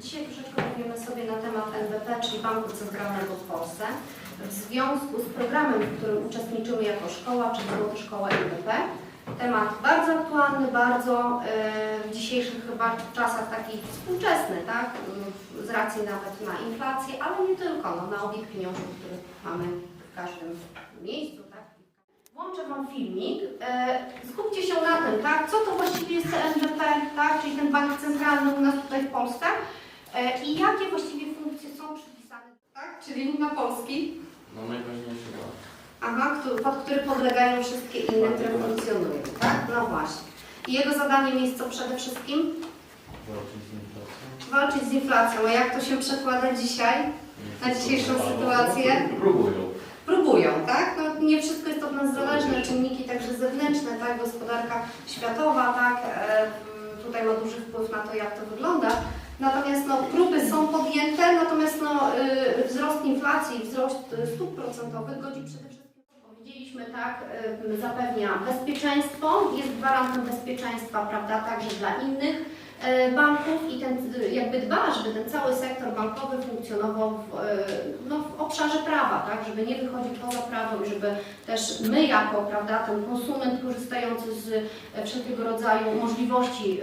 Dzisiaj troszeczkę powiemy sobie na temat NBP, czyli Banku Centralnego w Polsce, w związku z programem, w którym uczestniczymy jako szkoła, czyli Złoty Szkoła NBP. Temat bardzo aktualny, bardzo e, w dzisiejszych chyba czasach takich współczesny, tak? Z racji nawet na inflację, ale nie tylko, no, na obieg pieniążów, który mamy w każdym miejscu, tak? Włączę Wam filmik. E, skupcie się na tym, tak? Co to właściwie jest NBP, tak? Czyli ten bank centralny u nas tutaj w Polsce. E, I jakie właściwie funkcje są przypisane, tak? Czyli na polski. No najważniejszy bank. Aha, który, pod który podlegają wszystkie inne, które funkcjonują, tak? No właśnie. I jego zadaniem jest co przede wszystkim? Walczyć z inflacją. Walczyć z inflacją. A jak to się przekłada dzisiaj? Na dzisiejszą sytuację? Próbują. Próbują, tak? No, nie wszystko jest od nas zależne, czynniki także zewnętrzne, tak? Gospodarka światowa, tak? E, tutaj ma duży wpływ na to, jak to wygląda. Natomiast no, próby są podjęte, natomiast no, y, wzrost inflacji, wzrost y, stóp procentowych godzi przede wszystkim, powiedzieliśmy tak, y, zapewnia bezpieczeństwo, jest gwarantem bezpieczeństwa, prawda, także dla innych banków i ten, jakby dba, żeby ten cały sektor bankowy funkcjonował w, y, no, w obszarze prawa, tak, żeby nie wychodził poza prawo i żeby też my jako, prawda, ten konsument korzystający z e, wszelkiego rodzaju możliwości,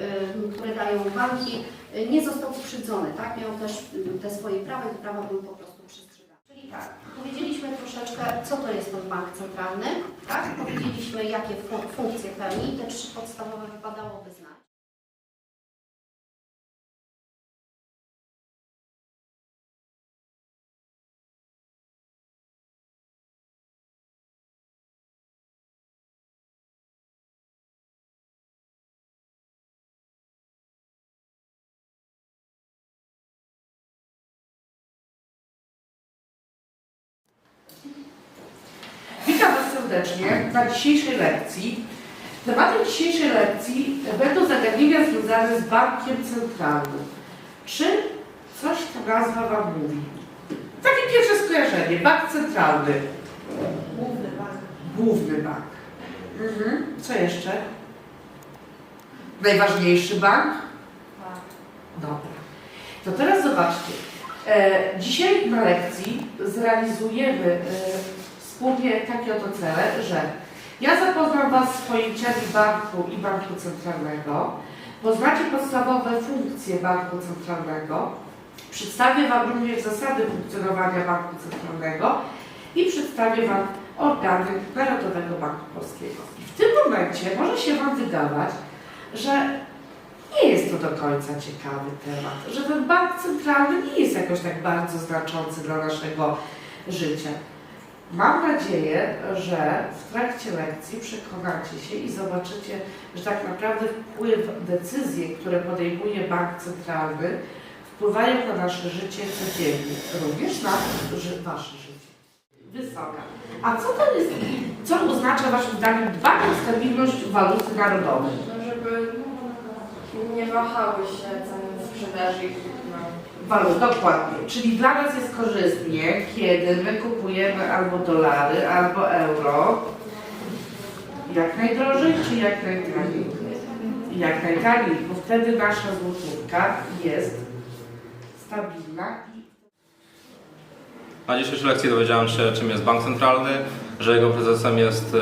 y, które dają banki, nie został skrzywdzony, tak? Miał też te swoje prawa i te prawa były po prostu przestrzegane. Czyli tak, powiedzieliśmy troszeczkę, co to jest ten bank centralny, tak? Powiedzieliśmy, jakie fun- funkcje pełni, te trzy podstawowe wypadałoby znać. Serdecznie na dzisiejszej lekcji. Tematem dzisiejszej lekcji będą zagadnienia związane z bankiem centralnym. Czy coś ta nazwa Wam mówi? Takie pierwsze skojarzenie. Bank centralny. Główny bank. Główny bank. Mhm. Co jeszcze? Najważniejszy bank? Tak. Dobra. To teraz zobaczcie. E, dzisiaj na lekcji zrealizujemy e, wspólnie takie oto cele, że ja zapoznam Was z pojęciami banku i banku centralnego, poznacie podstawowe funkcje banku centralnego, przedstawię Wam również zasady funkcjonowania banku centralnego i przedstawię Wam organy Narodowego Banku Polskiego. I w tym momencie może się Wam wydawać, że nie jest to do końca ciekawy temat, że ten bank centralny nie jest jakoś tak bardzo znaczący dla naszego życia. Mam nadzieję, że w trakcie lekcji przekonacie się i zobaczycie, że tak naprawdę wpływ, decyzje, które podejmuje bank centralny, wpływają na nasze życie codziennie, również na wasze życie. Wysoka. A co to jest, co oznacza Waszym zdaniem dbanie o stabilność waluty narodowej? No, żeby nie wahały się ceny sprzedaży i. Walut, dokładnie. Czyli dla nas jest korzystnie, kiedy my kupujemy albo dolary, albo euro. Jak najdrożej, czy jak najtaniej? Jak najtaniej, bo wtedy nasza złotówka jest stabilna Na dzisiejszej lekcji dowiedziałem się, czym jest bank centralny, że jego prezesem jest y,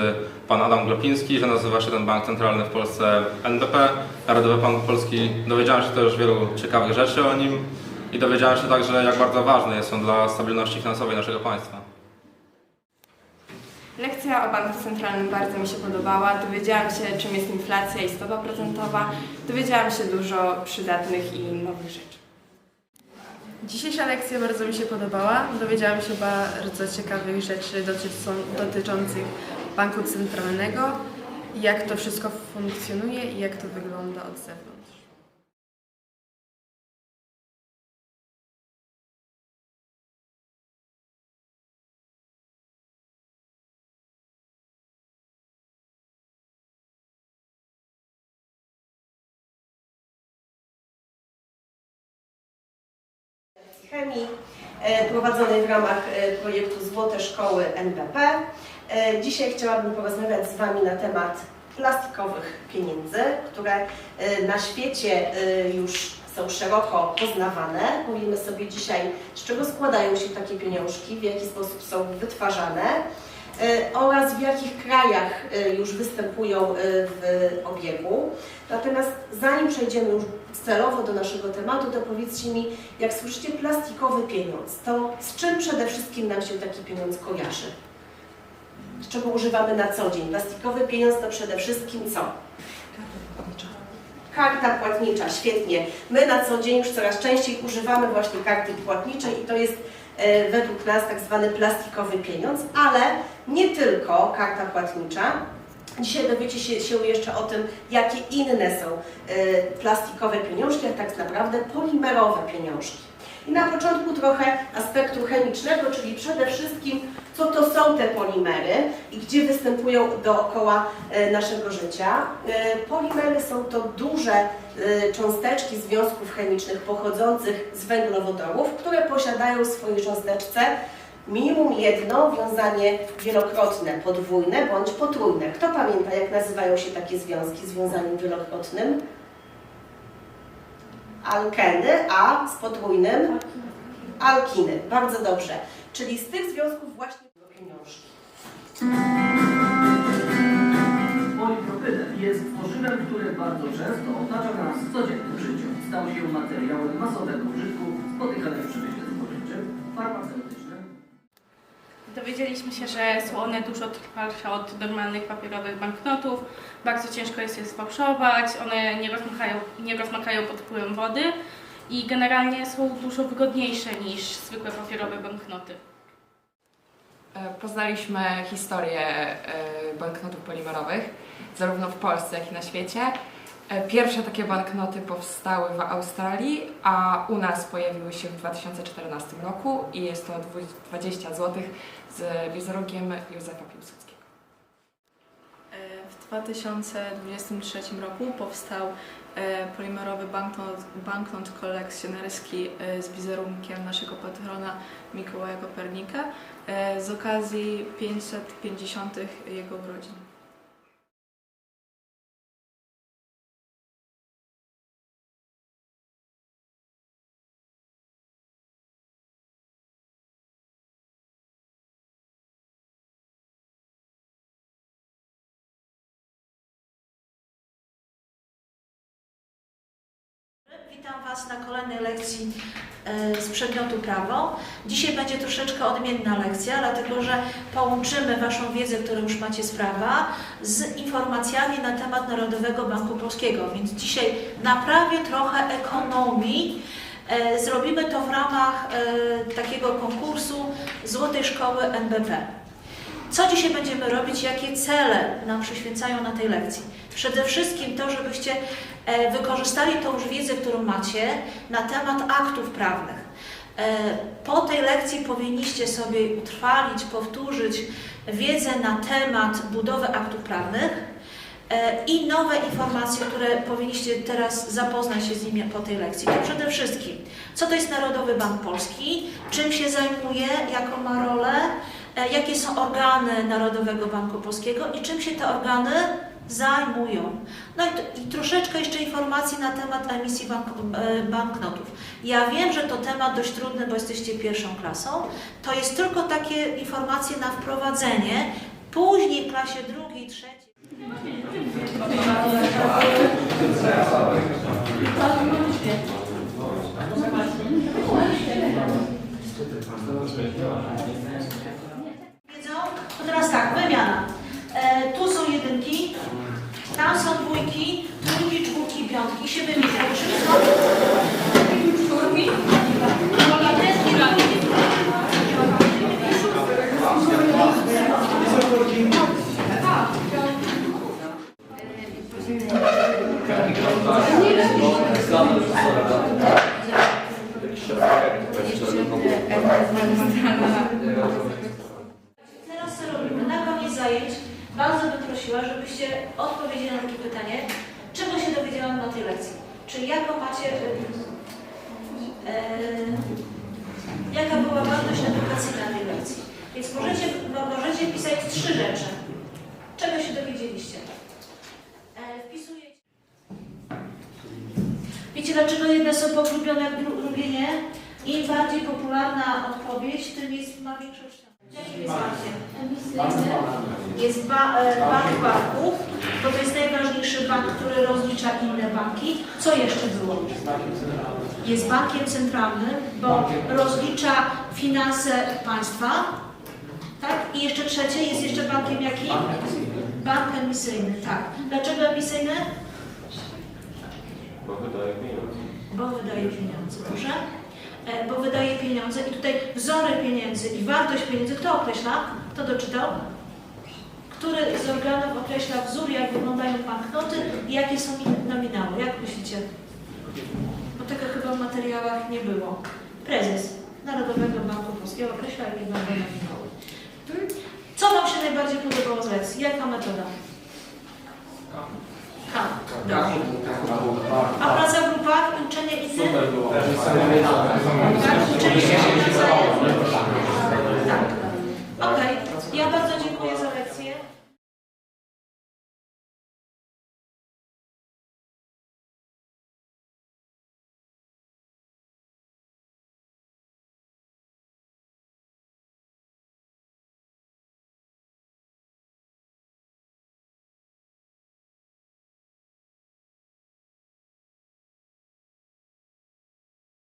pan Adam Glapiński, że nazywa się ten bank centralny w Polsce NBP, Narodowy Bank Polski. Dowiedziałem się też wielu ciekawych rzeczy o nim i dowiedziałem się także, jak bardzo ważny jest on dla stabilności finansowej naszego państwa. Lekcja o banku centralnym bardzo mi się podobała. Dowiedziałam się, czym jest inflacja i stopa procentowa. Dowiedziałam się dużo przydatnych i nowych rzeczy. Dzisiejsza lekcja bardzo mi się podobała. Dowiedziałam się bardzo ciekawych rzeczy dotyczą- dotyczących banku centralnego, jak to wszystko funkcjonuje i jak to wygląda od zewnątrz. Chemii e, prowadzonej w ramach e, projektu Złote Szkoły NBP. E, Dzisiaj chciałabym porozmawiać z Wami na temat plastikowych pieniędzy, które na świecie już są szeroko poznawane. Mówimy sobie dzisiaj, z czego składają się takie pieniążki, w jaki sposób są wytwarzane oraz w jakich krajach już występują w obiegu. Natomiast zanim przejdziemy już celowo do naszego tematu, to powiedzcie mi, jak słyszycie plastikowy pieniądz, to z czym przede wszystkim nam się taki pieniądz kojarzy? Z czego używamy na co dzień? Plastikowy pieniądz to przede wszystkim co? Karta płatnicza, świetnie. My na co dzień już coraz częściej używamy właśnie karty płatniczej i to jest e, według nas tak zwany plastikowy pieniądz, ale nie tylko karta płatnicza. Dzisiaj dowiecie się, się jeszcze o tym, jakie inne są e, plastikowe pieniążki, a tak naprawdę polimerowe pieniążki. I na początku trochę aspektu chemicznego, czyli przede wszystkim co to są te polimery i gdzie występują dookoła e, naszego życia. E, Polimery są to duże cząsteczki związków chemicznych pochodzących z węglowodorów, które posiadają w swojej cząsteczce minimum jedno wiązanie wielokrotne, podwójne bądź potrójne. Kto pamięta, jak nazywają się takie związki z wiązaniem wielokrotnym? Alkeny, a z potrójnym? Alkiny. Bardzo dobrze. Czyli z tych związków właśnie pieniążki. Polipropylen jest tworzywem, które bardzo często otacza nas w codziennym życiu. Stał się materiałem masowego użytku, spotykanym w przemyśle spożywczym, farmaceutycznym, Dowiedzieliśmy się, że są one dużo trwalsze od normalnych papierowych banknotów. Bardzo ciężko jest je sfałszować, one nie rozmakają, nie rozmakają pod wpływem wody i generalnie są dużo wygodniejsze niż zwykłe papierowe banknoty. E, Poznaliśmy historię e, banknotów polimerowych, zarówno w Polsce, jak i na świecie. E, Pierwsze takie banknoty powstały w Australii, a u nas pojawiły się w 2014 roku i jest to dwu- 20 zł z wizerunkiem Józefa Piłsudskiego. W 2023 roku powstał e, polimerowy banknot, banknot kolekcjonerski e, z wizerunkiem naszego patrona Mikołaja Kopernika e, z okazji 550. jego urodzin. Witam Was na kolejnej lekcji e, z przedmiotu prawo. Dzisiaj będzie troszeczkę odmienna lekcja, dlatego że połączymy Waszą wiedzę, którą już macie z prawa, z informacjami na temat Narodowego Banku Polskiego. Więc dzisiaj naprawię trochę ekonomii. E, Zrobimy to w ramach e, takiego konkursu Złotej Szkoły NBP. Co dzisiaj będziemy robić, jakie cele nam przyświecają na tej lekcji? Przede wszystkim to, żebyście wykorzystali tą już wiedzę, którą macie na temat aktów prawnych. E, Po tej lekcji powinniście sobie utrwalić, powtórzyć wiedzę na temat budowy aktów prawnych e, i nowe informacje, które powinniście teraz zapoznać się z nimi po tej lekcji. To przede wszystkim, co to jest Narodowy Bank Polski, czym się zajmuje, jaką ma rolę, e, jakie są organy Narodowego Banku Polskiego i czym się te organy zajmują. No i, i troszeczkę jeszcze informacji na temat emisji bank, e, banknotów. Ja wiem, że to temat dość trudny, bo jesteście pierwszą klasą. To jest tylko takie informacje na wprowadzenie. Później w klasie drugiej, trzeciej. Wiedzą? To teraz tak, wymiana. E, tu są jedynki, tam są dwójki, trójki, czwórki, piątki. Się wymieniają. Wszystko. Czwórki. Jedynki, Teraz co robimy? Na koniec zajęć bardzo bym prosiła, żebyście odpowiedzieli na takie pytanie, czego się dowiedziałam na tej lekcji? Czy jaką macie... e, jaka była wartość edukacyjna tej lekcji? Więc możecie, no, możecie pisać trzy rzeczy. Czego się dowiedzieliście? E, wpisujecie... Wiecie dlaczego jedne są pogrubione, drugie nie? Im bardziej popularna odpowiedź, tym jest ma. Jakim jest ba, e, bank banków, bo to jest najważniejszy bank, który rozlicza inne banki. Co jeszcze było? Jest bankiem centralnym, bo rozlicza finanse państwa. Tak? I jeszcze trzecie, jest jeszcze bankiem jakim? Bank emisyjny, tak. Dlaczego emisyjny? Bo wydaje pieniądze. Bo wydaje pieniądze, proszę. E, Bo wydaje pieniądze i tutaj wzory pieniędzy i wartość pieniędzy, kto określa? Kto doczytał? Który z organów określa wzór, jak wyglądają banknoty i jakie są nominały? Jak myślicie? Bo tego chyba w materiałach nie było. Prezes Narodowego Banku Polskiego określa, jakie będą nominały. Hmm? Co Wam się najbardziej podobało z lekcji? Jaka metoda? K. Dobrze. A praca Але які жа ёсць заседанне?